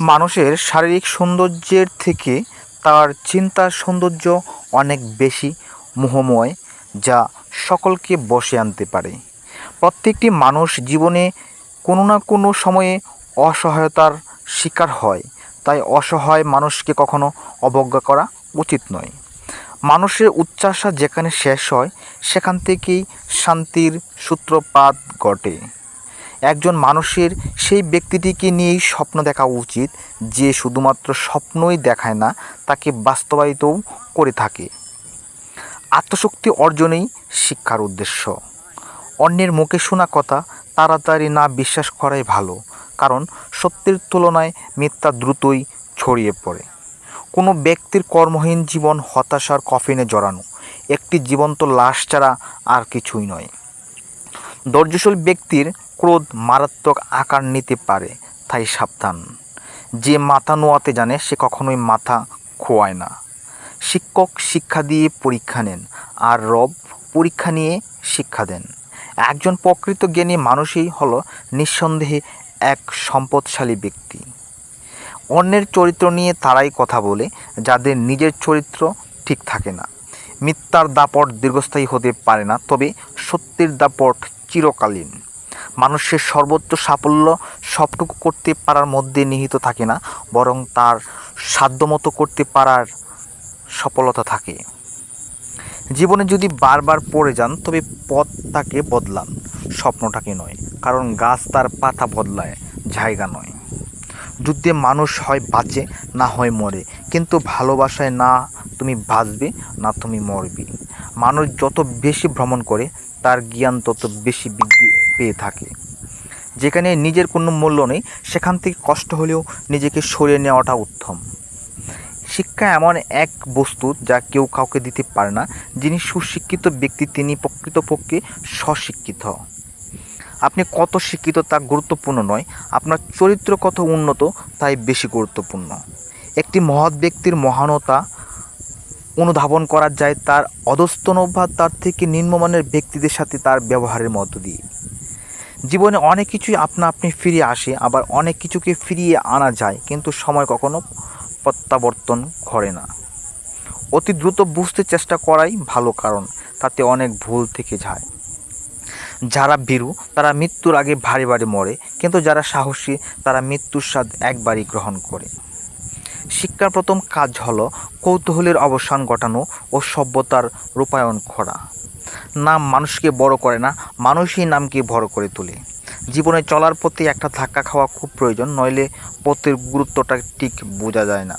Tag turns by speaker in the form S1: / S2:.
S1: মানুষের শারীরিক সৌন্দর্যের থেকে তার চিন্তার সৌন্দর্য অনেক বেশি মোহময়, যা সকলকে বশে আনতে পারে। প্রত্যেকটি মানুষ জীবনে কোনো না কোনো সময়ে অসহায়তার শিকার হয়। তাই অসহায় মানুষকে কখনো অবজ্ঞা করা উচিত নয়। মানুষের উচ্চাসা যেখানে শেষ হয়, সেখান থেকেই শান্তির সূত্রপাত ঘটে। একজন মানুষের সেই ব্যক্তিটিকে নিয়েই স্বপ্ন দেখা উচিত, যে শুধুমাত্র স্বপ্নই দেখায় না, তাকে বাস্তবায়িতও করে থাকে। আত্মশক্তি অর্জনেই শিক্ষার উদ্দেশ্য। অন্যের মুখে শোনা কথা তাড়াতাড়ি না বিশ্বাস করাই ভালো, কারণ সত্যের তুলনায় মিথ্যা দ্রুতই ছড়িয়ে পড়ে। কোনো ব্যক্তির কর্মহীন জীবন হতাশার কফিনে জড়ানো, একটি জীবন্ত লাশ ছাড়া আর কিছুই নয়। ধৈর্যশীল ব্যক্তির ক্রোধ মারাত্মক আকার নিতে পারে, তাই সাবধান। যে মাথা নোয়াতে জানে, সে কখনোই মাথা খোয়ায় না। শিক্ষক শিক্ষা দিয়ে পরীক্ষা নেন, আর রব পরীক্ষা নিয়ে শিক্ষা দেন। একজন প্রকৃত জ্ঞানী মানুষই হল নিঃসন্দেহে এক সম্পদশালী ব্যক্তি। অন্যের চরিত্র নিয়ে তারাই কথা বলে, যাদের নিজের চরিত্র ঠিক থাকে না। মিথ্যার দাপট দীর্ঘস্থায়ী হতে পারে না, তবে সত্যের দাপট চিরকালীন। মানুষের সর্বোচ্চ সাফল্য সবটুকু করতে পারার মধ্যে নিহিত থাকে না, বরং তার সাধ্যমতো করতে পারার সফলতা থাকে। জীবনে যদি বারবার পড়ে যান, তবে পথটাকে বদলান। স্বপ্নটাকে নয়, কারণ গাছ তার পাতা বদলায়, জায়গা নয়। যুদ্ধে মানুষ হয় বাঁচে, না হয় মরে। কিন্তু ভালোবাসায় না তুমি বাঁচবে, না তুমি মরবে। মানুষ যত বেশি ভ্রমণ করে তার জ্ঞান তত বেশি বৃদ্ধি পেয়ে থাকে। যেখানে নিজের কোনো মূল্য নেই, সেখান থেকে কষ্ট হলেও নিজেকে সরিয়ে নেওয়াটা উত্তম। শিক্ষা এমন এক বস্তু যা কেউ কাউকে দিতে পারে না, যিনি সুশিক্ষিত ব্যক্তি, তিনি প্রকৃতপক্ষে স্বশিক্ষিত। আপনি কত শিক্ষিত তা গুরুত্বপূর্ণ নয়, আপনার চরিত্র কত উন্নত, তাই বেশি গুরুত্বপূর্ণ। একটি মহৎ ব্যক্তির মহানতা অনুধাবন করা যায় তার অধস্তন অভ্যাস, তার থেকে নিম্নমানের ব্যক্তিদের সাথে তার ব্যবহারের মধ্য দিয়ে। জীবনে অনেক কিছুই আপনা আপনি ফিরে আসে, আবার অনেক কিছুকে ফিরিয়ে আনা যায়, কিন্তু সময় কখনো প্রত্যাবর্তন করে না। অতি দ্রুত বুঝতে চেষ্টা করাই ভালো কারণ, তাতে অনেক ভুল থেকে যায়। যারা ভীরু, তারা মৃত্যুর আগে ভারী ভারী মরে, কিন্তু যারা সাহসী, তারা মৃত্যুর স্বাদ একবারই গ্রহণ করে। শিক্ষার প্রথম কাজ হলো কৌতূহলের অবসান ঘটানো ও সভ্যতার রূপায়ণ করা। নাম মানুষকে বড় করে না, মানুষই নামকে বড় করে তোলে। জীবনে চলার পথে একটা ধাক্কা খাওয়া খুব প্রয়োজন, নইলে পথের গুরুত্বটা ঠিক বোঝা যায় না।